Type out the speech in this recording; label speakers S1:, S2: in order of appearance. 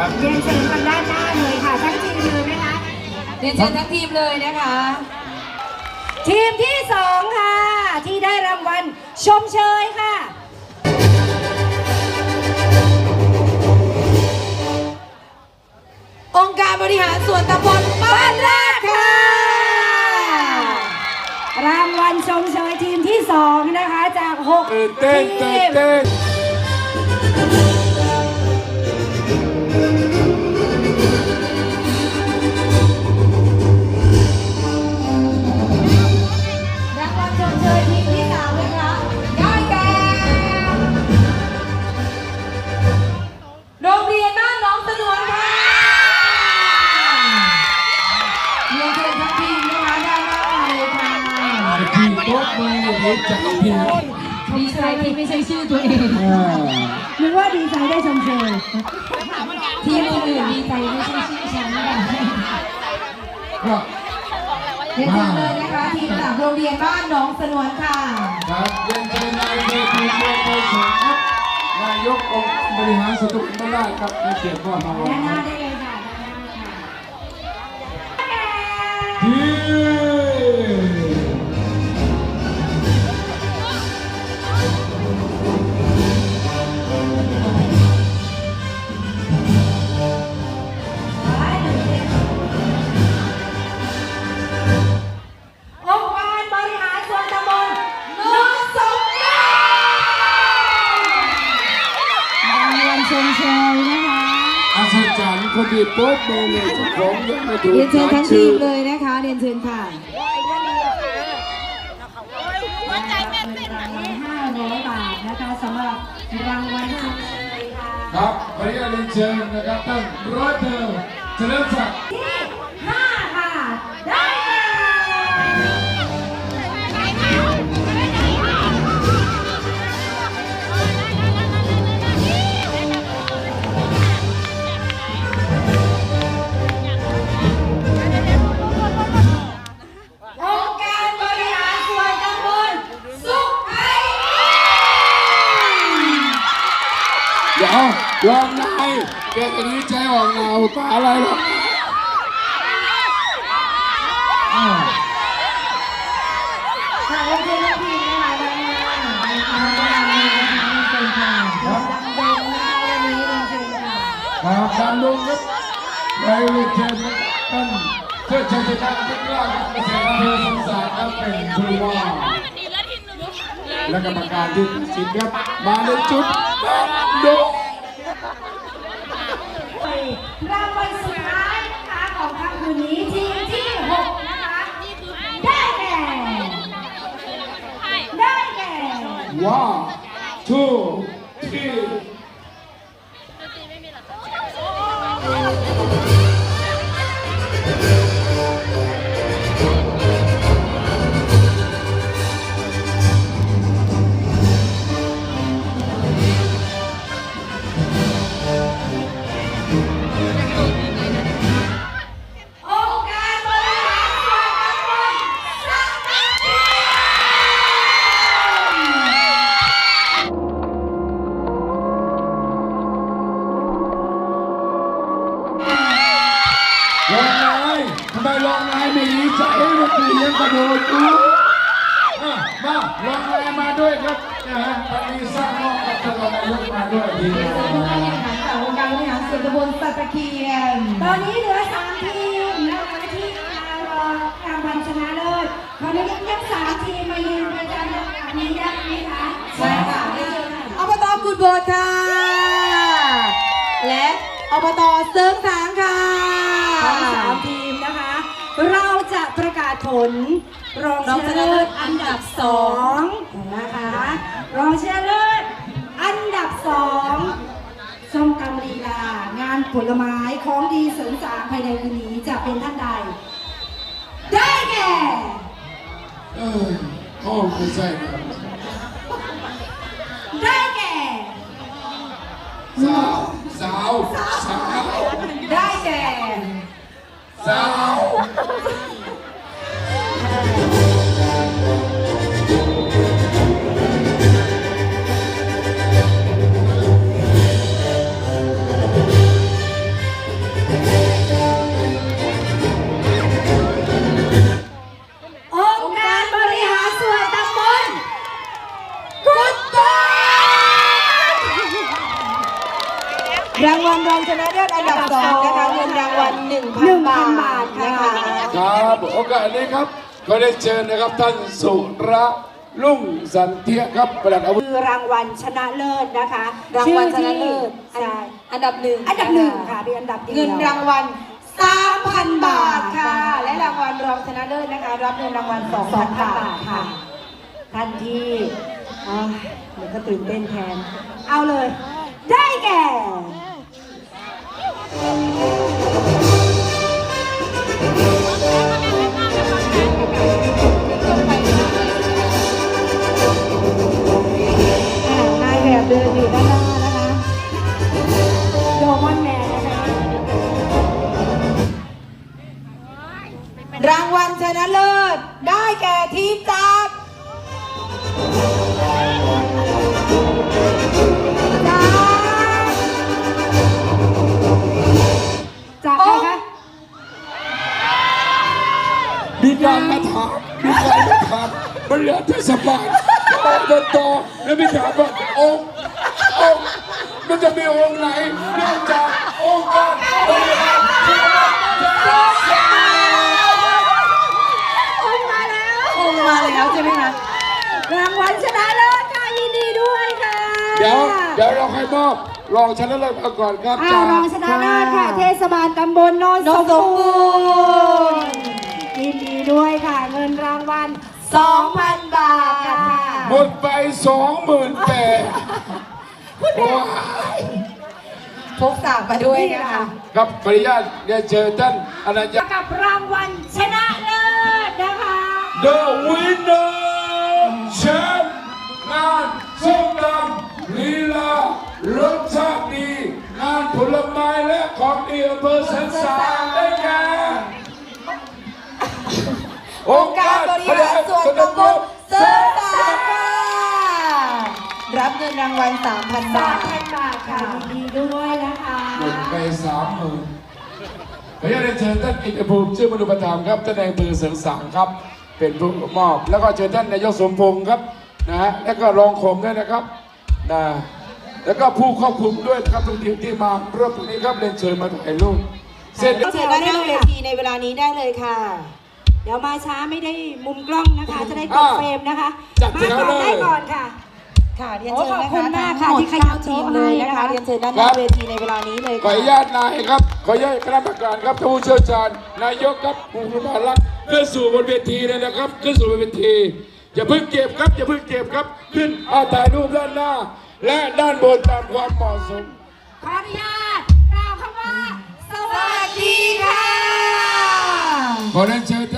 S1: นะคะ
S2: ครับ
S1: เรียนเชิญทางด้านหน้าเลยค่ะทั้งทีมเลยไหมคะ
S3: เรียนเชิญทั้งทีมเลยนะคะ
S1: ทีมที่สองค่ะ ที่ได้รางวัลชมเชยค่ะ
S3: องค์การบริหารส่วนตำบลบ้านแรกค่ะ
S1: รางวัลชมเชยทีมที่สองนะคะจากหก
S2: ตื่นเต้น
S1: ที
S2: ตื่น
S1: ม
S2: เต้น
S3: เรียนเชิญทั้งทีมนะคะด้านหน้าเลยค่ะ
S2: ทีมโต๊ะมืออย่างนี้จากทีม
S3: ดีใจที่ไม่ใช่ชื่อตัวเอง
S2: อ่า
S1: นึกว่าดีใจได้ชมเชย
S3: ทีมอื่นๆดีใจไม่ใช่ชื่อฉันค่ะ
S2: ก็
S3: เรียนเชิญเลยนะคะทีมจากโรงเรียนบ้านหน้องสนวนค่ะ
S2: ครับเรียนเชิญนายเทพีเมืองไทยสงฆ์ครับนายกองค์การบริหารส่วนตำบลบ้านลาดครับในเขตพ่อมาวั
S1: ด้าน
S2: น
S1: มเชยนะคะ
S2: อัศจรรย์คนที่โป๊ะมือเลยเจ้าของยังไม่ถูก
S3: เรียนเชิญทั้งที
S2: ชื่อ
S3: มเลยนะคะเรียนเชิญค่ะ
S1: รางวัลเป็นรางวัลห้าร้อยบาทนะคะสำหรับรางวัลชมเชยค่ะ
S2: ครับขออนุญาตเรียนเชิญนะครับท่านร้อยเติมเฉลิมศักดิ์ เดี๋ยววางนายแกจะดีใจออกนาวตาอะไรหรอกอ้าว
S1: ค่ะเรียนเชิญนักทีมนะคะด้านหน้านะคะด้านหน้านะคะเรียนเชิญค่ะดำดงนะคะวันนี้เรียนเชิญค่ะ
S2: ครับการลงครับไปเรียนเชิญท่านเพื่อชัยชนที่กล้าครับเกษตรอำเภอสงสารครับเป็นผู้ว่าและกรรมการที่ตัดสินครับมาในจุดดำดง
S1: รางวัลสุดท้ายนะคะของค่ำคืนนี้ทีมที่หกนะคะ ได้แก่ ได้แก่
S2: one two three
S1: ล
S2: องนายทำไมลองนายไม่ดีใจเมื่อกี้ยังกระโดดอยู่อะมาลองนายมาด้วยครับนะฮะตอนนี้สร้างห้องกับท่านรองนายกมาด้วยดี
S3: เรียน
S2: นะ
S3: เชิญผู้เข้าแข่งขันจากองค์การบริหารส่วนตำบลสัตะเคียน
S1: ตอนนี้เหลือสามทีมนะคะที่มารอการวันชนะเลิศขออนุญาตทั้งสามทีมมายืนประจำลำดับนี้ได้ไหมคะ
S3: ใช่ค่ะอบตกุดโบดค่ะ และอบตเสริงสางค่ะ
S1: ทั้งสามทีมนะคะ เราจะประกาศผลรองชนะเลิศอันดับสองนะคะรองชนะเลิศอันดับสองส้มตำลีลางานผลไม้ของดีเสริมสางภายในคืนนี้จะเป็นท่านใด ได้แก่
S2: เอออ๋อไม่ใช่ครับ
S1: ได้แก่
S2: สาว สาว สาว
S1: ได้แก่
S2: ส
S3: รางวัลรองชนะเลิศอันดับสองนะคะเงินรางวัล1,000
S1: 1,000
S3: บา
S1: บา
S3: ท
S1: ท
S3: นะ
S1: ค่ะ
S3: คะ
S2: ครับโอกาสนี้ครับ ก็ได้เชิญนะครับท่านสุระลุ่งสันเทียครับประหลัดอาวุธ
S1: คือรางวัลชนะเลิศนะคะ
S3: รางวัลชนะเลิศ
S1: ชื่อที่ใช่
S3: อันดับหนึ่ง
S1: อันดับหนึ่งค่ะเป็นอันดับดียว
S3: เงินรางวัล3,000 บาทค่ะ และรางวัลรองชนะเลิศนะคะ รับเงินรางวัล2,000
S1: 2,000
S3: บา
S1: บา
S3: ท
S1: ท
S3: ค่ะ
S1: ค่ะ ท่านที่อ่าเดี๋ยวก็ตื่นเต้นแทน เอาเลยายแบบเดินอยู่ด้านหน้านะคะโดมอนแมนนะคะ
S3: รางวัลชนะเลิศได้แก่ทีมจาก
S1: จากใครคะ
S2: มีการมาถามมีการมาถามบริหารเทศบาลอบตแล้วมีถามว่าองค์องค์ มันจะมีองค์ไหนนอกจากองค์การบริหารส่วนราช
S1: องค์มาแล้ว
S3: องค์มาแล้วใช่ไหมคะ
S1: รางวัลชนะเลิศค่ะยินดีด้วยค่ะ
S2: เดี๋ยวเดี๋ยวเราให้มอบรองชนะเลิศมาก่อนครับจ้า
S1: รองชนะเลิศค่ะ เทศบาลตำบลโนนสมบูรณ์ยินดีด้วยค่ะ เงินรางวัล
S3: 2,000 บาทค่ะ
S2: หมดไป 28,000 คุณแม่
S3: พกสากมาด้วยนะคะ
S2: ครับปริญาตเรียนเจอท่านอนัญญา
S1: กับรางวัลชนะเลิศนะคะ
S2: The winner แชมป์งานส้มตำลีลารสชาติดีงานผลไม้และของดีอำเภอสันสางได้แก่
S3: องค์การบริหารส่วนตำบลเซอร รับเงินรางวัล3,000 บาท
S1: 3,000บาทค่ะยินดีด้วยนะคะ
S2: หมดไปสามหมื่นขออนุญาตเรียนเชิญท่านกิตติภูมิชื่อมนุปธรรมครับท่านนายอำเภอเสริงสางครับ เป็นผู้มอบ แล้วก็เชิญท่านนายกสมพงศ์ครับนะฮะแล้วก็รองขมด้วยนะครับนะแล้วก็ผู้ควบคุมด้วยนะครับทุกทีมที่มาร่วมตรงนี้ครับเรียนเชิญมาถ่ายรูปเสร็จ
S3: เชิญด้านหน้าเวทีในเวลานี้ได้เลยค่ะ
S1: เดี๋ยวมาช้าไม่ได้มุมกล้องนะคะ จะได้กด
S2: อ่า
S1: เฟรมนะคะ
S2: จัด
S1: มา
S2: แถว
S1: ก่อน
S2: เลย
S1: ได้ก่อนค่ะ
S3: ค่ะเรียน
S1: โอ้
S3: เชิญ
S1: ขอบ
S3: นะ
S1: คุณ
S3: คะ
S1: มากค่ะ
S3: ทั้งหมด
S1: ที่ขยับ
S3: เก้าทีมเลยนะ
S1: ให้นะคะคะ
S3: เรียนเชิญด้านหน้าเวทีในเวลานี้เลย
S2: ขอ
S3: ค่ะ
S2: อนุญาตนายครับ ขออนุญาตคณะกรรมการครับท่านผู้เชี่ยวชาญนายกครับผู้บารักษ์ขึ้นสู่บนเวทีเลยนะครับขึ้นสู่บนเวทีอย่าเพิ่งเก็บครับอย่าเพิ่งเก็บครับ ขึ้นเอาถ่ายรูปด้านหน้า และด้านบนตามความเหมาะสม
S1: ขออนุญาตกล่าวคำว่าส
S3: ส
S1: วั
S3: วั
S1: ส
S3: ส
S1: ดี
S3: ดี
S1: ค่ะ
S3: ค่ะ
S2: ขอเรียนเชิญท่าน